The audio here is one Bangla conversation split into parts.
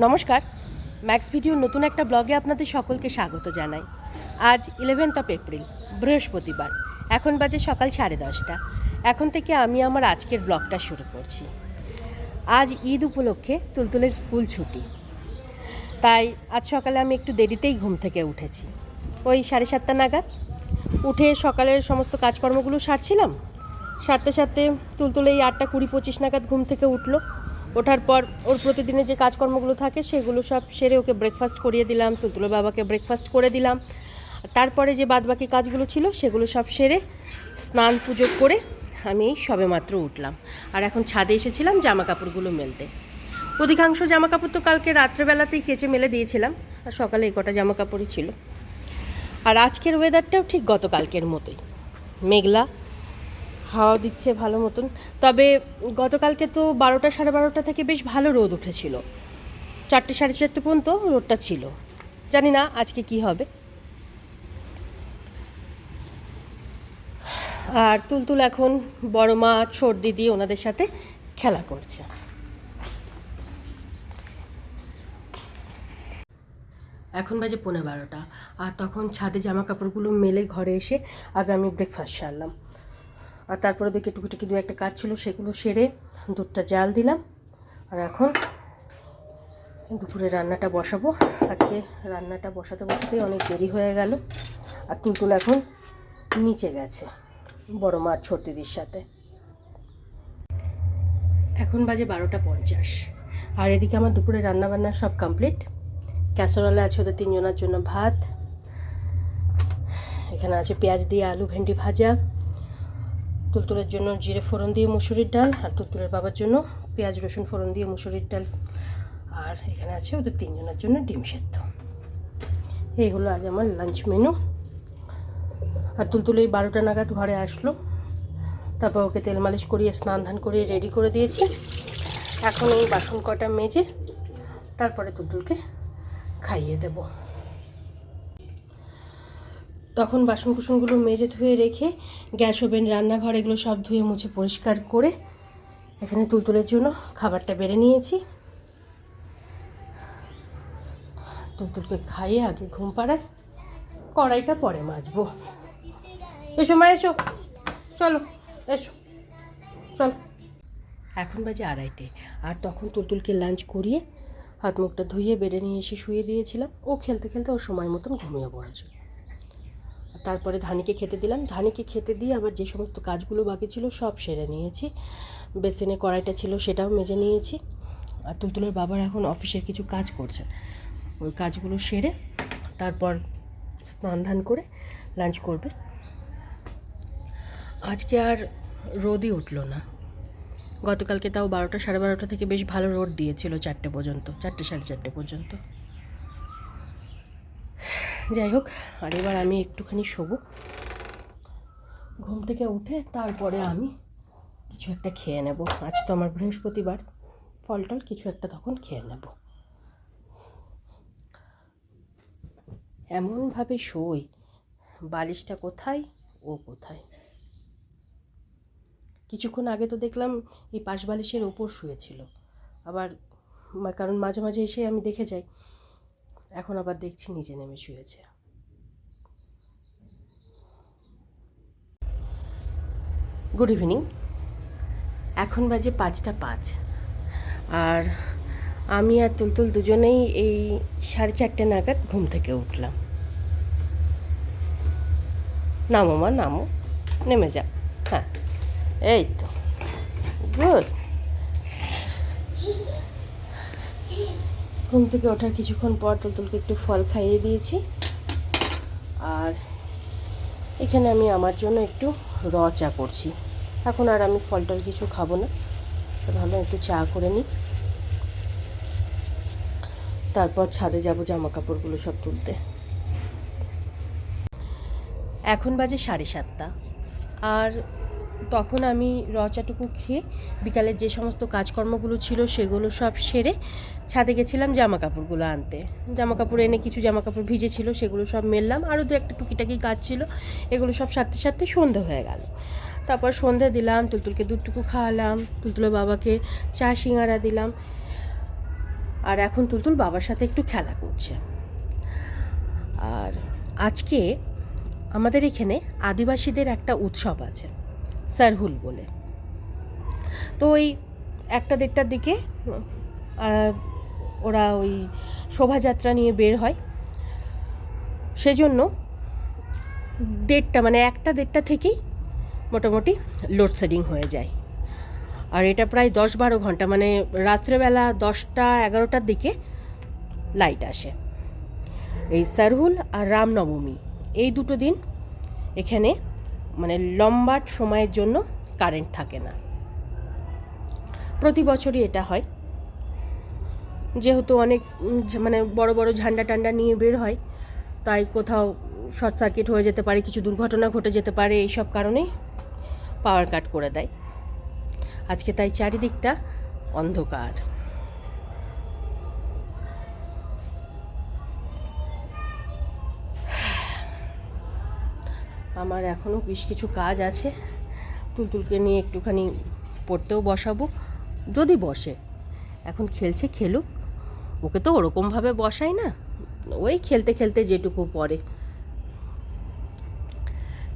নমস্কার। ম্যাক্স ভিডিও নতুন একটা ব্লগে আপনাদের সকলকে স্বাগত জানাই। আজ ইলেভেন্থ অফ এপ্রিল বৃহস্পতিবার। এখন বাজে সকাল সাড়ে দশটা। এখন থেকে আমি আমার আজকের ব্লগটা শুরু করছি। আজ ঈদ উপলক্ষে তুলতুলের স্কুল ছুটি। তাই আজ সকালে আমি একটু দেরিতেই ঘুম থেকে উঠেছি। ওই সাড়ে সাতটা নাগাদ উঠে সকালের সমস্ত কাজকর্মগুলো সারছিলাম। সারতে সারতে তুলতুলে এই আটটা কুড়ি পঁচিশ নাগাদ ঘুম থেকে উঠল। ওঠার পর ওর প্রতিদিনের যে কাজকর্মগুলো থাকে, সেগুলো সব সেরে ওকে ব্রেকফাস্ট করিয়ে দিলাম, তুলতুলো বাবাকে ব্রেকফাস্ট করে দিলাম। তারপরে যে বাদবাকি কাজগুলো ছিল, সেগুলো সব সেরে স্নান পুজো করে আমি এই সবেমাত্র উঠলাম। আর এখন ছাদে এসেছিলাম জামা কাপড়গুলো মেলতে। অধিকাংশ জামা কাপড় তো কালকে রাত্রেবেলাতেই কেচে মেলে দিয়েছিলাম, আর সকালে এই কটা জামা কাপড়ই ছিল। আর আজকের ওয়েদারটাও ঠিক গতকালকের মতোই। মেঘলা হাওয়া দিচ্ছে ভালো মতন। তবে গতকালকে তো বারোটা সাড়ে বারোটা থেকে বেশ ভালো রোদ উঠেছিল। চারটে সাড়ে চারটে পর্যন্ত রোদটা ছিল। জানি না আজকে কি হবে। আর তুলতুল এখন বড় মা, ছোট দিদি ওনাদের সাথে খেলা করছে। এখন বাজে পনেরো বারোটা। আর তখন ছাদে জামা কাপড়গুলো মেলে ঘরে এসে আগে আমি ব্রেকফাস্ট সারলাম। আর তারপরে দেখে টুকিটুকি দু একটা কাজ ছিল, সেগুলো সেরে দুধটা জাল দিলাম। আর এখন দুপুরে রান্নাটা বসাবো। আজকে রান্নাটা বসাতে বসাতেই অনেক দেরি হয়ে গেল। আর তুলতুল এখন নিচে গেছে, বড় মা ছোট সাথে। এখন বাজে বারোটা পঞ্চাশ। আর এদিকে আমার দুপুরে রান্নাবান্না সব কমপ্লিট। ক্যাসারোলে আছে ওদের তিনজনের জন্য ভাত। এখানে আছে পেঁয়াজ দিয়ে আলু ভেন্ডি ভাজা। তুলতুলের জন্য জিরে ফোড়ন দিয়ে মুসুরির ডাল আর তুলতুলের বাবার জন্য পেঁয়াজ, রসুন ফোড়ন দিয়ে মুসুরির ডাল। আর এখানে আছে ওদের তিনজনের জন্য ডিম সেদ্ধ। এই হলো আজ আমার লাঞ্চ মেনু আর তুলতুল এই বারোটা নাগাদ ঘরে আসলো। তারপর ওকে তেল মালিশ করিয়ে, স্নান ধান করিয়ে রেডি করে দিয়েছি। এখন এই বাসন কটা মেজে তারপরে তুলতুলকে খাইয়ে দেব। তখন বাসন কুসনগুলো মেজে ধুয়ে রেখে গ্যাস ওভেন, রান্নাঘর এগুলো সব ধুয়ে মুছে পরিষ্কার করে এখানে তুলতুলের জন্য খাবারটা বেড়ে নিয়েছি। তুলতুলকে খাইয়ে আগে ঘুম পাড়ায় কড়াইটা পরে মাজবো। এসো মা, এসো। চলো এসো। চলো। এখন বাজে আড়াইটে, আর তখন তুলতুলকে লাঞ্চ করিয়ে হাত মুখটা ধুয়ে বেডে নিয়ে এসে শুয়ে দিয়েছিলাম। ও খেলতে খেলতে ওর সময় মতন ঘুমিয়ে পড়েছে তারপরে ধানিকে খেতে দিলাম। ধানিকে খেতে দিয়ে আবার যে সমস্ত কাজগুলো বাকি ছিল সব সেরে নিয়েছি। বেসিনে কড়াইটা ছিল সেটাও মেজে নিয়েছি। আর তুলতুলের বাবার এখন অফিসের কিছু কাজ করছে। ওই কাজগুলো সেরে তারপর স্নান ধান করে লাঞ্চ করবে। আজকে আর রোদই উঠল না। গতকালকে তাও বারোটা সাড়ে বারোটা থেকে বেশ ভালো রোদ দিয়েছিল চারটে পর্যন্ত, চারটে সাড়ে চারটে পর্যন্ত। যাই হোক, আর এবার আমি একটুখানি শোবো। ঘুম থেকে উঠে তারপরে আমি কিছু একটা খেয়ে নেব। আজ তো আমার বৃহস্পতিবার ফল টল কিছু একটা তখন খেয়ে নেব। এমনভাবে শোই, বালিশটা কোথায়, ও কোথায়? কিছুক্ষণ আগে তো দেখলাম এই পাশ বালিশের ওপর শুয়েছিল। আবার কারণ মাঝে মাঝে এসে আমি দেখে যাই এখন আবার দেখছি নিচে নেমে শুয়েছে। গুড ইভিনিং এখন বাজে পাঁচটা পাঁচ। আর আমি আর তুলতুল দুজনেই এই সাড়ে চারটে নাগাদ ঘুম থেকে উঠলাম। নামো মা, নামো। নেমে যা হ্যাঁ এই তো। গুড ঘুম থেকে ওঠার কিছুক্ষণ পর তুলতুলকে একটু ফল খাইয়ে দিয়েছি। আর এখানে আমি আমার জন্য একটু র চা করছি। এখন আর আমি ফল টল কিছু খাব না। তো ভাবলাম একটু চা করে নিই। তারপর ছাদে যাব জামা কাপড়গুলো সব তুলতে। এখন বাজে সাড়ে সাতটা। আর তখন আমি রচাটুকু খেয়ে বিকালের যে সমস্ত কাজকর্মগুলো ছিল সেগুলো সব সেরে ছাদে গেছিলাম জামা কাপড়গুলো আনতে। জামা কাপড় এনে কিছু জামা কাপড় ভিজে ছিল সেগুলো সব মেললাম। আরও দু একটা টুকিটাকি কাজ ছিল, এগুলো সব সারতে সারতে সন্ধে হয়ে গেল। তারপর সন্ধে দিলাম, তুলতুলকে দুধটুকু খাওয়ালাম, তুলতুলের বাবাকে চা সিঙ্গারা দিলাম। আর এখন তুলতুল বাবার সাথে একটু খেলা করছে। আর আজকে আমাদের এখানে আদিবাসীদের একটা উৎসব আছে। সারহুল বলে। তো ওই একটা দেড়টার দিকে ওরা ওই শোভাযাত্রা নিয়ে বের হয়। সেজন্য দেড়টা মানে একটা দেড়টা থেকেই মোটামুটি লোডশেডিং হয়ে যায়। আর এটা প্রায় দশ বারো ঘণ্টা মানে রাত্রেবেলা দশটা, এগারোটার দিকে লাইট আসে। এই সারহুল আর রামনবমী, এই দুটো দিন এখানে মানে লম্বা সময়ের জন্য কারেন্ট থাকে না। প্রতি বছরই এটা হয়। যেহেতু অনেক মানে বড় বড় ঝান্ডা টান্ডা নিয়ে বের হয়, তাই কোথাও শর্ট সার্কিট হয়ে যেতে পারে, কিছু দুর্ঘটনা ঘটে যেতে পারে, এইসব কারণেই পাওয়ার কাট করে দেয়। আজকে তাই চারিদিকটা অন্ধকার। আমার এখনও বেশ কিছু কাজ আছে। তুলতুলকে নিয়ে একটুখানি পড়তেও বসাবো। যদি বসে, এখন খেলছে খেলুক। ওকে তো ওরকমভাবে বসাই না। ওই খেলতে খেলতে যেটুকু পড়ে।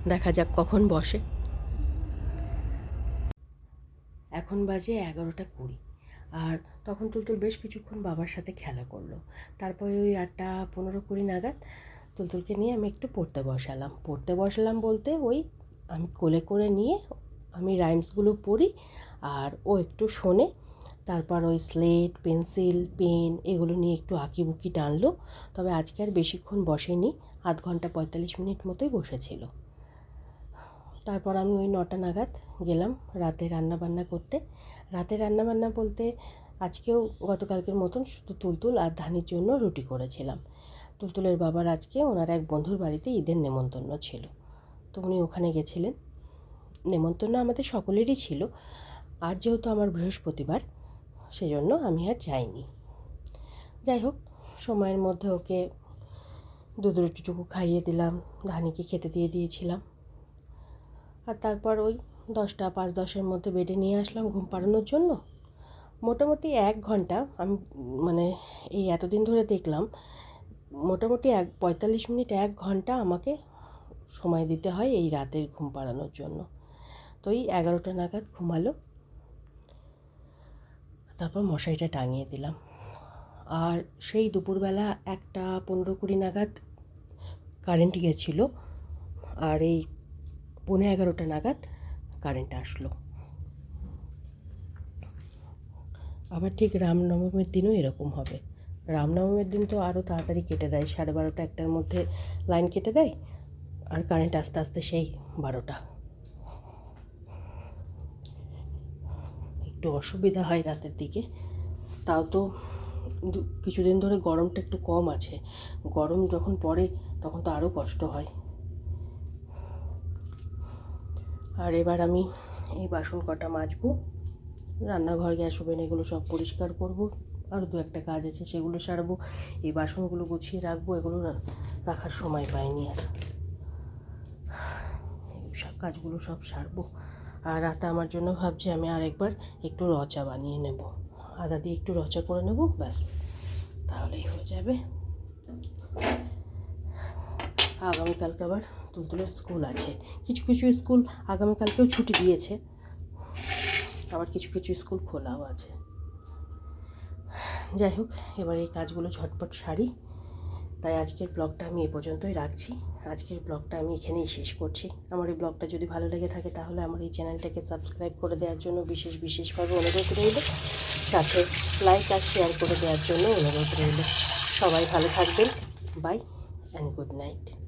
দেখা যাক কখন বসে। এখন বাজে এগারোটা কুড়ি। আর তখন তুলতুল বেশ কিছুক্ষণ বাবার সাথে খেলা করল। তারপরে ওই আটটা পনেরো কুড়ি নাগাদ তুলতুলকে নিয়ে আমি একটু পড়তে বসালাম। পড়তে বসালাম বলতে ওই আমি কোলে করে নিয়ে আমি রাইমসগুলো পড়ি আর ও একটু শোনে। তারপর ওই স্লেট, পেন্সিল, পেন এগুলো নিয়ে একটু আঁকিবুকি টানলো। তবে আজকে আর বেশিক্ষণ বসেনি, আধ ঘণ্টা পঁয়তাল্লিশ মিনিট মতোই বসেছিল। তারপর আমি ওই নটা নাগাদ গেলাম রাতে রান্না বান্না করতে। রাতে রান্না বান্না বলতে আজকেও গতকালকের মতন শুধু তুলতুল আর ধানের জন্য রুটি করেছিলাম। তুলতুলের বাবার আজকে ওনার এক বন্ধুর বাড়িতে ঈদের নেমন্তন্ন ছিল। তো উনি ওখানে গেছিলেন। নেমন্তন্ন আমাদের সকলেরই ছিল। আর যেহেতু আমার বৃহস্পতিবার, সেজন্য আমি আর যাইনি। যাই হোক, সময়ের মধ্যে ওকে দুধ রুটিটুকু খাইয়ে দিলাম ধানিকে খেতে দিয়ে দিয়েছিলাম। আর তারপর ওই দশটা, পাঁচ দশের মধ্যে বেডে নিয়ে আসলাম ঘুম পাড়ানোর জন্য। মোটামুটি এক ঘণ্টা আমি মানে এই এতদিন ধরে দেখলাম মোটামুটি এক, পঁয়তাল্লিশ মিনিট, এক ঘণ্টা আমাকে সময় দিতে হয় এই রাতের ঘুম পাড়ানোর জন্য। তো এই এগারোটা নাগাদ ঘুমালো। তারপর মশারিটা টাঙিয়ে দিলাম। আর সেই দুপুরবেলা একটা পনেরো কুড়ি নাগাদ কারেন্ট গেছিল। আর এই পৌনে এগারোটা নাগাদ কারেন্ট আসলো। আবার ঠিক রামনবমীর দিনও এরকম হবে। রামনবমীর দিন তো আরও তাড়াতাড়ি কেটে দেয়। সাড়ে বারোটা একটার মধ্যে লাইন কেটে দেয় আর কারেন্ট আস্তে আস্তে সেই বারোটা। একটু অসুবিধা হয় রাতের দিকে। তাও তো কিছুদিন ধরে গরমটা একটু কম আছে। গরম যখন পড়ে তখন তো আরও কষ্ট হয়। আর এবার আমি এই বাসন কটা মাজবো। রান্নাঘর, গ্যাস ওভেন এগুলো সব পরিষ্কার করব। আর দু একটা কাজ আছে, সেগুলো সারবো। এই বাসনগুলো গুছিয়ে রাখব, এগুলো রাখার সময় পাইনি আর। সব কাজগুলো সব সারবো। আর রাতে আমার জন্য ভাবছি আমি আরেকবার একটু রচা বানিয়ে নেব। আদা দিয়ে একটু রচা করে নেব, ব্যাস। তাহলেই হয়ে যাবে। আগামীকালকে আবার তুলতুলের স্কুল আছে। কিছু কিছু স্কুল আগামীকালকেও ছুটি দিয়েছে। আবার কিছু কিছু স্কুল খোলাও আছে। যাই হোক, এবার এই কাজগুলো ঝটপট সারি। তাই আজকের ব্লগটা আমি এ পর্যন্তই রাখছি। আজকের ব্লগটা আমি এখানেই শেষ করছি। আমার এই ব্লগটা যদি ভালো লেগে থাকে তাহলে আমার এই চ্যানেলটাকে সাবস্ক্রাইব করে দেওয়ার জন্য বিশেষ বিশেষভাবে অনুরোধ রইল। সাথে লাইক আর শেয়ার করে দেওয়ার জন্য অনুরোধ রইল। সবাই ভালো থাকবেন। By and good night